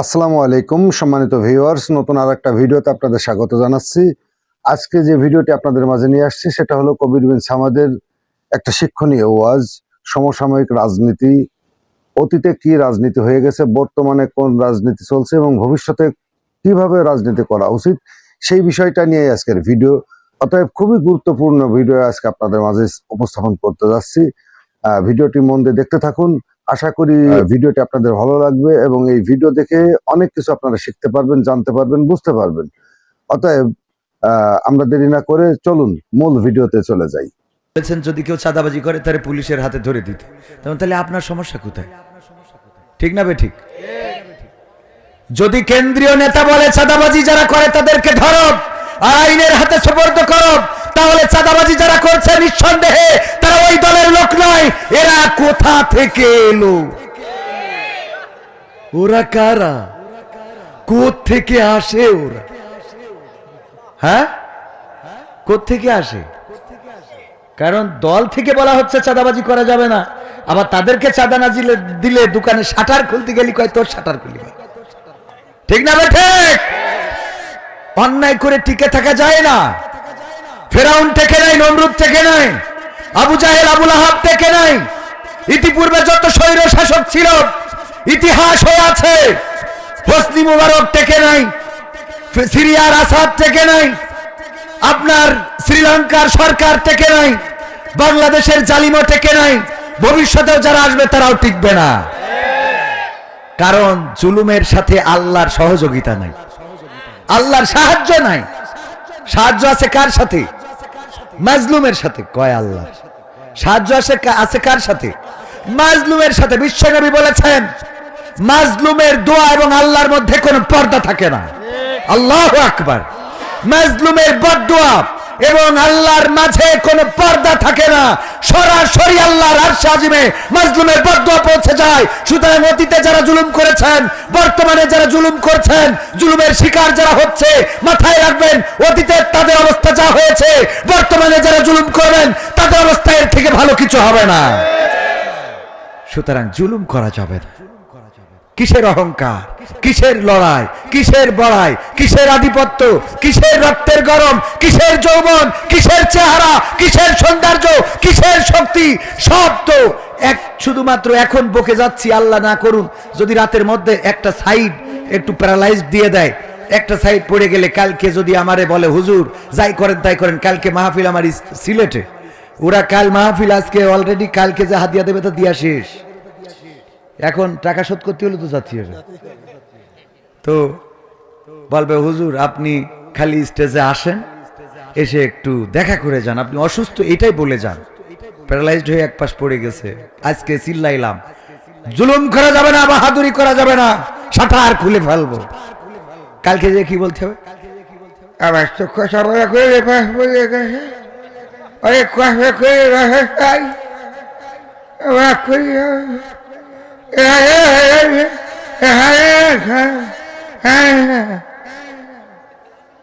আসসালামু আলাইকুম, সম্মানিত ভিউয়ার্স নতুন আর একটা ভিডিওতে আপনাদের স্বাগত জানাচ্ছি। আজকে যে ভিডিওটি আপনাদের মাঝে নিয়ে আসছি, সেটা হলো কবির বিন সামাদের একটা শিক্ষণীয় ওয়াজ, সমসাময়িক রাজনীতি, অতীতে কি রাজনীতি হয়ে গেছে, বর্তমানে কোন রাজনীতি চলছে এবং ভবিষ্যতে কীভাবে রাজনীতি করা উচিত, সেই বিষয়টা নিয়ে আজকের ভিডিও। অতএব খুবই গুরুত্বপূর্ণ ভিডিও আজকে আপনাদের মাঝে উপস্থাপন করতে যাচ্ছি। ভিডিওটি মন দিয়ে দেখতে থাকুন। আশা করি আহ, ভিডিওটি আপনাদের ভালো লাগবে এবং এই ভিডিও দেখে অনেক কিছু আপনারা শিখতে পারবেন জানতে পারবেন বুঝতে পারবেন। অতএব আহ, আমরা দেরি না করে চলুন মূল ভিডিওতে চলে যাই। বলেছেন যদি কেউ চাঁদাবাজি করে তাহলে পুলিশের হাতে ধরে দিতে। তখন তাহলে আপনার সমস্যা কোথায়? ঠিক না বে ঠিক? যদি কেন্দ্রীয় নেতা বলে চাঁদাবাজি যারা করে তাদেরকে ধরো আইনের হাতে সুপর্দ করো তাহলে চাঁদাবাজি যারা করছে নিঃসন্দেহে তারা ওই দলের লোক নয়। এরা কোথা থেকে এলো? ওরা কারা? থেকে আসে ওরা? হ্যাঁ? থেকে আসে? কারণ দল থেকে বলা হচ্ছে চাঁদাবাজি করা যাবে না। আবার তাদেরকে চাঁদা না দিলে দোকানে শাটার খুলতে গেলি, কয় তোর শাটার খুলি ঠিক না ঠিক? অন্যায় করে টিকে থাকা যায় না। ফেরাউন থেকে নাই, নমরুদ থেকে নাই, আবু জাহেল, আবুল আহাব থেকে নাই। ইতিপূর্বে যত স্বৈর শাসক ছিল, ইতিহাস হয়ে আছে। হোসনি মুবারক থেকে নাই, সিরিয়ার আসাদ থেকে নাই, আপনার শ্রীলঙ্কার সরকার থেকে নাই, বাংলাদেশের জালিমও থেকে নাই, ভবিষ্যতেও যারা আসবে তারাও টিকবে না। কারণ জুলুমের সাথে আল্লাহর সহযোগিতা নাই। আল্লাহর সাহায্য নাই। সাহায্য আছে কার সাথে? মাজলুমের সাথে, কয় আল্লাহ। সাহায্য আসে আছে কার সাথে? মাজলুমের সাথে বিশ্বনবী বলেছেন, মাজলুমের দোয়া এবং আল্লাহর মধ্যে কোনো পর্দা থাকে না। আল্লাহ আকবর। মাজলুমের বদদোয়া এবং আল্লাহর মাঝে কোনো পর্দা থাকে না। সরাসরি আল্লাহর আরশে আজিমে মাজলুমের পৌঁছে যায়। সুতরাং অতীতে যারা জুলুম করেছেন, বর্তমানে যারা জুলুম করছেন, জুলুমের শিকার যারা হচ্ছে, মাথায় রাখবেন, অতীতে তাদের অবস্থা যা হয়েছে, বর্তমানে যারা জুলুম করবেন, তাদের অবস্থা এর থেকে ভালো কিছু হবে না। সুতরাং জুলুম করা যাবে না। কিসের অহংকার? কিসের লড়াই? কিসের বড়াই? কিসের আধিপত্য? কিসের রক্তের গরম? কিসের যৌবন? কিসের চেহারা? কিসের সৌন্দর্য? কিসের শক্তি? সব তো এক, শুধুমাত্র এখন বকে যাচ্ছি, আল্লাহ না করুন। যদি রাতের মধ্যে একটা সাইড একটু প্যারালাইজ দিয়ে দেয়, একটা সাইড পড়ে গেলে কালকে যদি আমারে বলে, হুজুর, যাই করেন, তাই করেন, কালকে মাহফিল আমার সিলেটে। ওরা কাল মাহফিল, আজকে অলরেডি কালকে যা হাদিয়া দেবে তা দিয়া শেষ। এখন টাকা শোধ করতে হলে তো যাচ্ছি। তো বলবে হুজুর আপনি খালি স্টেজে আসেন এসে একটু দেখা করে যান। আপনি অসুস্থ এটাই বলে যান। প্যারালাইজড হয়ে এক পাশ পড়ে গেছে। আজকে চিল্লাইলাম জুলুম করা যাবে না বাহাদুরি করা যাবে না শাটার খুলে ফেলব। কালকে যে কি বলতে হবে? আবার তো কথা বলা করে অনেক করে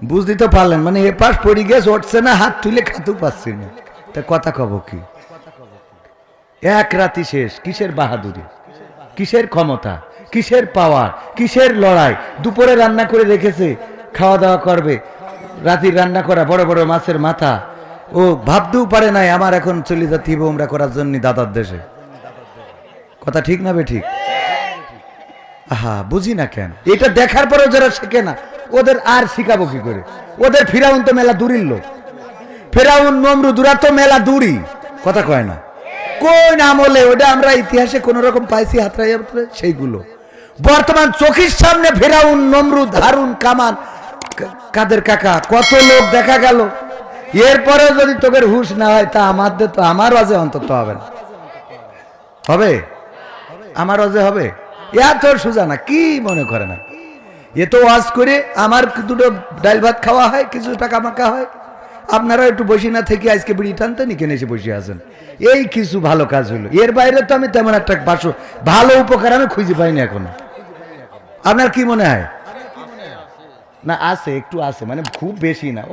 বুঝতে তো পারলেন মানে এ পাশ পড়ে গেছে উঠছে না, হাত তুলে খাতেও পাচ্ছি না। তা কথা কব কি? এক রাতি শেষ, কিসের বাহাদুরি? কিসের ক্ষমতা? কিসের পাওয়ার? কিসের লড়াই? দুপুরে রান্না করে রেখেছে, খাওয়া দাওয়া করবে, রাতির রান্না করা বড় বড় মাছের মাথা। ও ভাবতেও পারে নাই, আমার এখন চলে যেতে ওমরা করার জন্য দাদার দেশে। কথা ঠিক না ঠিক? বুঝি না কেন? এটা দেখার পরেও যারা শেখে না, ওদের আর শিখাবো কি করে? ওদের ফিরাউন তো মেলা দূরির লোক। ফেরাউন, নমরুদুরা তো মেলা দূরি কথা কয় না? কোন আমলে ওটা আমরা ইতিহাসে কোন রকম পাইছি সেইগুলো। বর্তমান চোখের সামনে ফেরাউন, নমরুদ, হারুন কামান কাদের কাকা, কত লোক দেখা গেল। এরপরেও যদি তোদের হুশ না হয়, তা আমাদের তো, আমার অজে অন্তত হবে না। হবে? আমার অজে হবে? এত সোজা না, কি মনে করে না? এ তো ওয়াজ করে আমার দুটো ডাল ভাত খাওয়া হয়, কিছু টাকা মাকা হয়। আপনারা একটু বসে না থেকে আজকে বিড়ি টানতে নি কেনে এসে বসে আছেন। এই কিছু ভালো কাজ হলো। এর বাইরে তো আমি তেমন একটা বাসো, ভালো উপকার আমি খুঁজে পাইনি এখনও। আপনার কি মনে হয়? না, আছে, একটু আছে মানে খুব বেশি না।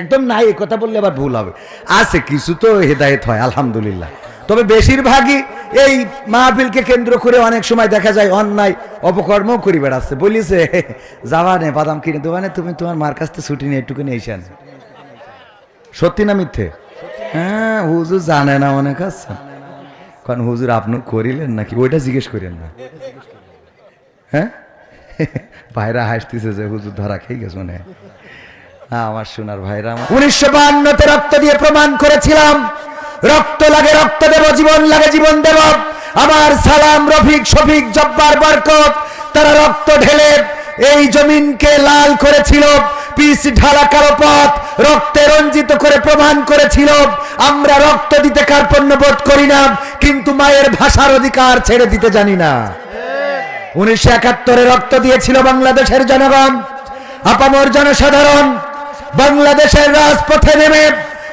একদম নাই কথা বললে আবার ভুল হবে। আছে, কিছু তো হেদায়েত হয়, আলহামদুলিল্লাহ। তবে বেশিরভাগই এই মাহফিলকে কেন্দ্র করে অনেক সময় দেখা যায় অন্যায় অপকর্ম করি বেড়াচ্ছে, বলিছে যাবা নে বাদাম কিনে দেবা তুমি তোমার মার কাছ থেকে ছুটি নিয়ে একটুখানি এইসান সত্যি না মিথ্যে? হ্যাঁ হুজুর জানে না অনেক আছে কারণ হুজুর আপনি করিলেন নাকি? ওইটা জিজ্ঞেস করেন না। হ্যাঁ? ভাইরা হাসতেছে যে হুজুর ধরা খেয়ে গেছে মনে আমার সোনার ভাইরা উনিশশো বাহান্নতে রক্ত দিয়ে প্রমাণ করেছিলাম। রক্ত লাগে, রক্ত দেব, জীবন লাগে, জীবন দেব। আমার সালাম, রফিক, শফিক, জব্বার, বরকত, তারা রক্ত ঢেলে এই জমিনকে লাল করেছিল, পিস ঢালা কালো পথ, রক্তে রঞ্জিত করে প্রমাণ করেছিল। আমরা রক্ত দিতে কার্পণ্য বোধ করি না, কিন্তু মায়ের ভাষার অধিকার ছেড়ে দিতে জানি না। উনিশশো একাত্তরে রক্ত দিয়েছিল বাংলাদেশের জনগণ, আপামর জনসাধারণ, বাংলাদেশের রাজপথে নেমে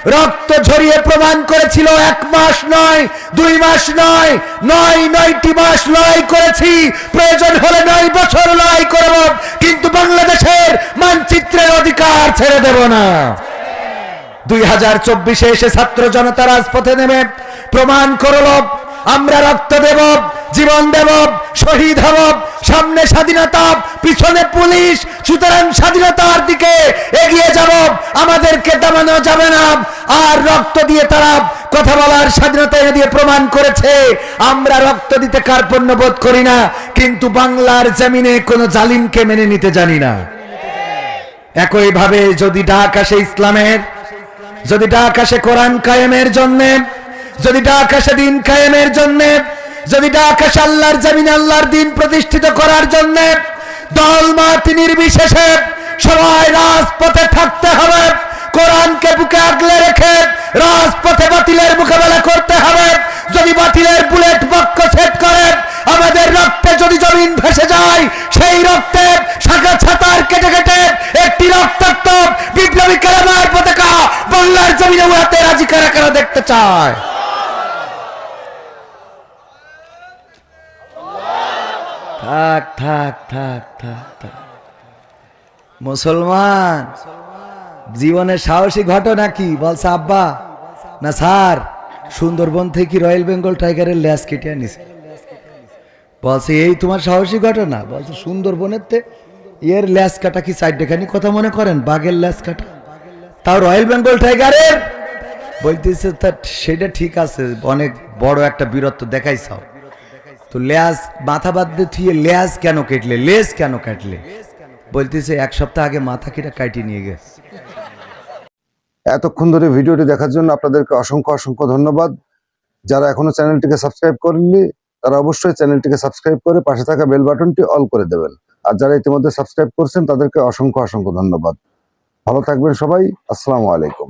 রক্ত ঝরিয়ে প্রমাণ করেছিল এক মাস নয়, দুই মাস নয় নয়, নয়টি মাস লড়াই করেছি। প্রয়োজন হলে নয় বছর লড়াই করব, কিন্তু বাংলাদেশের মানচিত্রের অধিকার ছেড়ে দেব না। দুই হাজার চব্বিশে এসে ছাত্র জনতা রাজপথে নেমে প্রমাণ করল আমরা রক্ত দেব, জীবন দেব, শহীদ হব, সামনে স্বাধীনতা, পিছনে পুলিশ, সুতরাং স্বাধীনতার দিকে এগিয়ে যাব, আমাদেরকে দামানো যাবে না, আর রক্ত দিয়ে তারা কথা বলার স্বাধীনতা এনে দিয়ে প্রমাণ করেছে, আমরা রক্ত দিতে কার্পণ্য বোধ করি না, কিন্তু বাংলার জমিনে কোনো জালিমকে মেনে নিতে জানি না। একইভাবে যদি ডাক আসে ইসলামের, যদি ডাক আসে কোরআন কায়েমের জন্য যদি ডাক আসে দিন কায়েমের জন্য, যদি ডাক আসে আল্লাহর জমিন আল্লাহর দিন প্রতিষ্ঠিত করার জন্য, দল মাতি নির্বিশেষে সবাই রাজপথে থাকতে হবে, কোরআনকে বুকে আগলে রেখে রাজপথে বাতিলের মোকাবেলা করতে হবে। যদি বাতিলের বুলেট বক্ষ সেট করে, আমাদের রক্তে যদি জমিন ভেসে যায়, সেই রক্তে শাখা ছাতার কেটে কেটে একটি রক্তাক্ত বিপ্লবী কালামার পতাকা বাংলার জমিনে উড়াতে রাজি কারা কারা দেখতে চায়? থাক থাক থাক থাক থাক। মুসলমান, জীবনে সাহসী ঘটনা কি? বলছে, আব্বা, না স্যার, সুন্দরবন থেকে রয়্যাল বেঙ্গল টাইগারের ল্যাস কেটে আনিছে। বলছে, এই তোমার সাহসী ঘটনা? বলছে, সুন্দরবনের তে এর ল্যাস কাটা কি সাইড দেখানি কথা মনে করেন? বাঘের ল্যাস কাটা? তাও রয়্যাল বেঙ্গল টাইগারের? বলতেছে, তা সেটা ঠিক আছে, অনেক বড় একটা বীরত্ব দেখাইছাও তো ল্যাস মাথা বাদ দিয়ে থুয়ে ল্যাস কেন কেটলে? লেস কেন কাটলে? বলতেছে, এক সপ্তাহ আগে মাথা কেটে কাটিয়ে নিয়ে গেছে এতক্ষণ ধরে ভিডিওটি দেখার জন্য আপনাদেরকে অসংখ্য অসংখ্য ধন্যবাদ। যারা এখনও চ্যানেলটিকে সাবস্ক্রাইব করেননি, তারা অবশ্যই চ্যানেলটিকে সাবস্ক্রাইব করে পাশে থাকা বেল বাটনটি অল করে দেবেন। আর যারা ইতিমধ্যে সাবস্ক্রাইব করছেন, তাদেরকে অসংখ্য অসংখ্য ধন্যবাদ। ভালো থাকবেন সবাই। আসসালামু আলাইকুম।